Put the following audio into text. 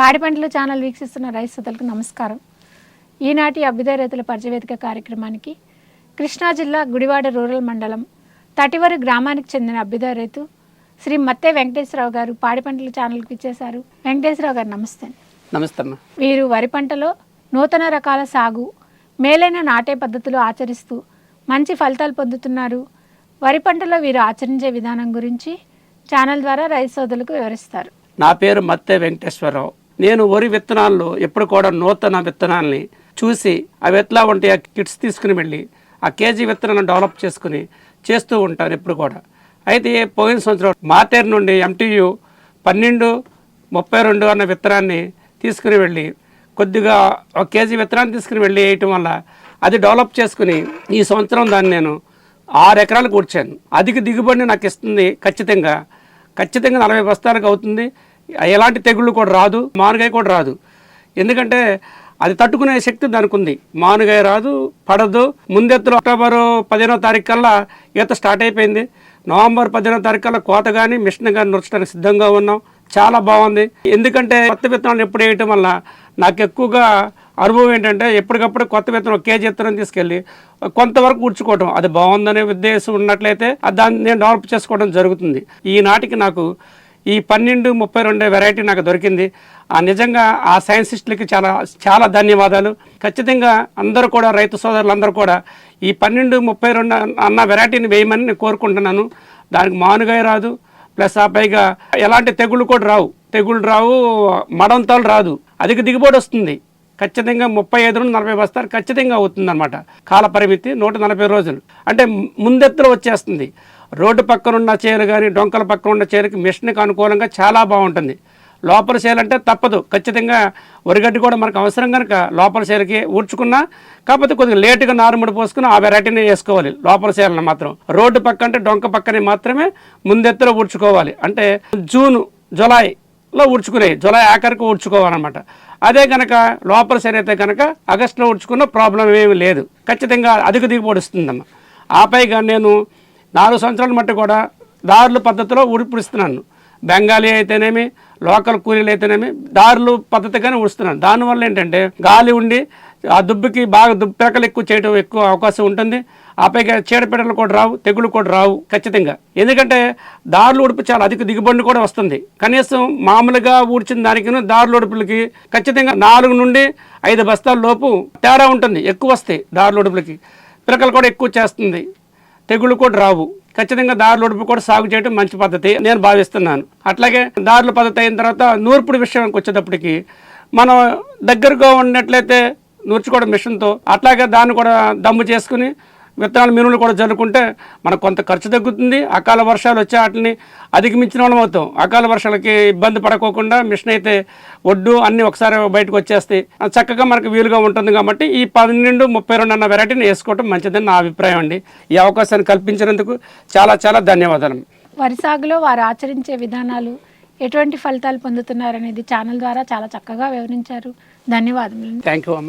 పాడి పంటలు ఛానల్ వీక్షిస్తున్న రైతు సోదరులకు నమస్కారం. ఈనాటి అభ్యుదయ రైతుల పరిచయవేదిక కార్యక్రమానికి కృష్ణా జిల్లా గుడివాడ రూరల్ మండలం తటివరి గ్రామానికి చెందిన అభ్యుదయ రైతు శ్రీ మత్తే వెంకటేశ్వరరావు గారు పాడి పంటల ఛానల్కి ఇచ్చేశారు. వెంకటేశ్వరరావు గారు నమస్తే. నమస్తే అమ్మా వీరు వరి పంటలో నూతన రకాల సాగు మేలైన నాటే పద్ధతులు ఆచరిస్తూ మంచి ఫలితాలు పొందుతున్నారు. వరి పంటలో వీరు ఆచరించే విధానం గురించి ఛానల్ ద్వారా రైతు సోదరులకు వివరిస్తారు. నా పేరు మత్తే వెంకటేశ్వరరావు. నేను వరి విత్తనాల్లో ఎప్పుడు కూడా నూతన విత్తనాల్ని చూసి అవి ఎట్లా ఉంటాయి ఆ కిట్స్ తీసుకుని వెళ్ళి ఆ కేజీ విత్తనాలను డెవలప్ చేసుకుని చేస్తూ ఉంటాను ఎప్పుడు కూడా. అయితే పోయిన సంవత్సరం మాతేరు నుండి ఎంటీయు పన్నెండు ముప్పై రెండు అన్న విత్తనాన్ని తీసుకుని వెళ్ళి కొద్దిగా ఒక కేజీ విత్తనాన్ని తీసుకుని వెళ్ళి వేయటం వల్ల అది డెవలప్ చేసుకుని ఈ సంవత్సరం దాన్ని నేను ఆరు ఎకరాలు కూర్చాను. అధిక దిగుబడిని నాకు ఇస్తుంది ఖచ్చితంగా. ఖచ్చితంగా నలభై బస్తాలకు అవుతుంది. ఎలాంటి తెగుళ్ళు కూడా రాదు మానుగాయ కూడా రాదు. ఎందుకంటే అది తట్టుకునే శక్తి దానికి ఉంది మానుగాయ రాదు పడదు. ముందెత్తులు అక్టోబర్ పదిహేనో తారీఖు కల్లా ఈత స్టార్ట్ అయిపోయింది. నవంబర్ పదిహేనో తారీఖు కల్లా కోత కానీ మిషన్ కానీ నొచ్చడానికి సిద్ధంగా ఉన్నాం. చాలా బాగుంది. ఎందుకంటే కొత్త విత్తనాలు ఎప్పుడు వేయటం వల్ల నాకు ఎక్కువగా అనుభవం ఏంటంటే ఎప్పటికప్పుడు కొత్త విత్తనం ఒక కేజీ విత్తనం తీసుకెళ్ళి కొంతవరకు కూర్చుకోవటం అది బాగుందనే ఉద్దేశం ఉన్నట్లయితే దాన్ని నేను డెవలప్ చేసుకోవడం జరుగుతుంది. ఈనాటికి నాకు ఈ పన్నెండు ముప్పై రెండు వెరైటీ నాకు దొరికింది. ఆ నిజంగా ఆ సైన్సిస్టులకి చాలా చాలా ధన్యవాదాలు. ఖచ్చితంగా అందరూ కూడా రైతు సోదరులందరూ కూడా ఈ పన్నెండు ముప్పై రెండు అన్న వెరైటీని వేయమని నేను కోరుకుంటున్నాను. దానికి మానుగాయ రాదు. ప్లస్ ఆ పైగా ఎలాంటి తెగుళ్ళు కూడా రావు. తెగుళ్ళు రావు మడంతాలు రాదు. అధిక దిగుబడి వస్తుంది. ఖచ్చితంగా ముప్పై ఐదు నుండి నలభై బస్తాలు ఖచ్చితంగా అవుతుందన్నమాట. కాల పరిమితి నూట నలభై రోజులు. అంటే ముందెత్తులో వచ్చేస్తుంది. రోడ్డు పక్కన ఉన్న కానీ డొంకల పక్కన ఉన్న చీరకి మిషన్కి అనుకూలంగా చాలా బాగుంటుంది. లోపల చేయాలంటే తప్పదు. ఖచ్చితంగా వరిగడ్డి కూడా మనకు అవసరం కనుక లోపల చేలకి ఊడ్చుకున్నా కాకపోతే కొద్దిగా లేటుగా నారుముడి పోసుకుని ఆ వెరైటీని వేసుకోవాలి. లోపల చేయాలని మాత్రం. రోడ్డు పక్క అంటే డొంక పక్కనే మాత్రమే ముందెత్తులో ఊడ్చుకోవాలి. అంటే జూన్ జులైలో ఊడ్చుకునే జులై ఆఖరికి ఊడ్చుకోవాలన్నమాట. అదే కనుక లోపల సరి అయితే కనుక ఆగస్టులో ఊడ్చుకున్న ప్రాబ్లం ఏమి లేదు. ఖచ్చితంగా అధిక దిగుబడి వస్తుందమ్మా. ఆపైగా నేను నాలుగు సంవత్సరాల మట్టి కూడా దారుల పద్ధతిలో ఊడిపిస్తున్నాను బెంగాలీ అయితేనేమి లోకల్ కూలీలు అయితేనేమి దారులు పద్ధతిగానే ఉడుస్తున్నాను. దానివల్ల ఏంటంటే గాలి ఉండి ఆ దుబ్బుకి బాగా దుబ్బెకలు ఎక్కువ చేయడం ఎక్కువ అవకాశం ఉంటుంది. ఆ చీడపీడలు కూడా రావు తెగులు కూడా రావు ఖచ్చితంగా. ఎందుకంటే దారులు ఉడుపు చాలా అధిక దిగుబడి కూడా వస్తుంది. కనీసం మామూలుగా ఊడ్చిన దానికి దారులు ఉడుపులకి ఖచ్చితంగా నాలుగు నుండి ఐదు బస్తాల లోపు తేడా ఉంటుంది. ఎక్కువ వస్తాయి దారులు ఉడుపులకి. పిలకలు కూడా ఎక్కువ చేస్తుంది. తెగులు కూడా రావు. ఖచ్చితంగా దారులు ఉడుపు కూడా సాగు చేయడం మంచి పద్ధతి నేను భావిస్తున్నాను. అట్లాగే దారుల పద్ధతి అయిన తర్వాత నూర్పుడి విషయానికి వచ్చేటప్పటికి మనం దగ్గరగా ఉన్నట్లయితే నూర్చుకోవడం మిషన్తో. అట్లాగే దాన్ని కూడా దమ్ము చేసుకుని విత్తనాలు మినువులు కూడా జల్లుకుంటే మనకు కొంత ఖర్చు తగ్గుతుంది. అకాల వర్షాలు వచ్చే వాటిని అధిగమించిన వాళ్ళం అవుతాం. అకాల వర్షాలకి ఇబ్బంది పడకోకుండా మిషన్ అయితే ఒడ్డు అన్నీ ఒకసారి బయటకు వచ్చేస్తాయి. చక్కగా మనకు వీలుగా ఉంటుంది కాబట్టి ఈ పన్నెండు ముప్పై రెండు అన్న వెరైటీని వేసుకోవడం మంచిదని నా అభిప్రాయం అండి. ఈ అవకాశాన్ని కల్పించినందుకు చాలా చాలా ధన్యవాదాలు. వరి సాగులో వారు ఆచరించే విధానాలు ఎటువంటి ఫలితాలు పొందుతున్నారనేది ఛానల్ ద్వారా చాలా చక్కగా వివరించారు. ధన్యవాదములు. థ్యాంక్ యూ అమ్మా.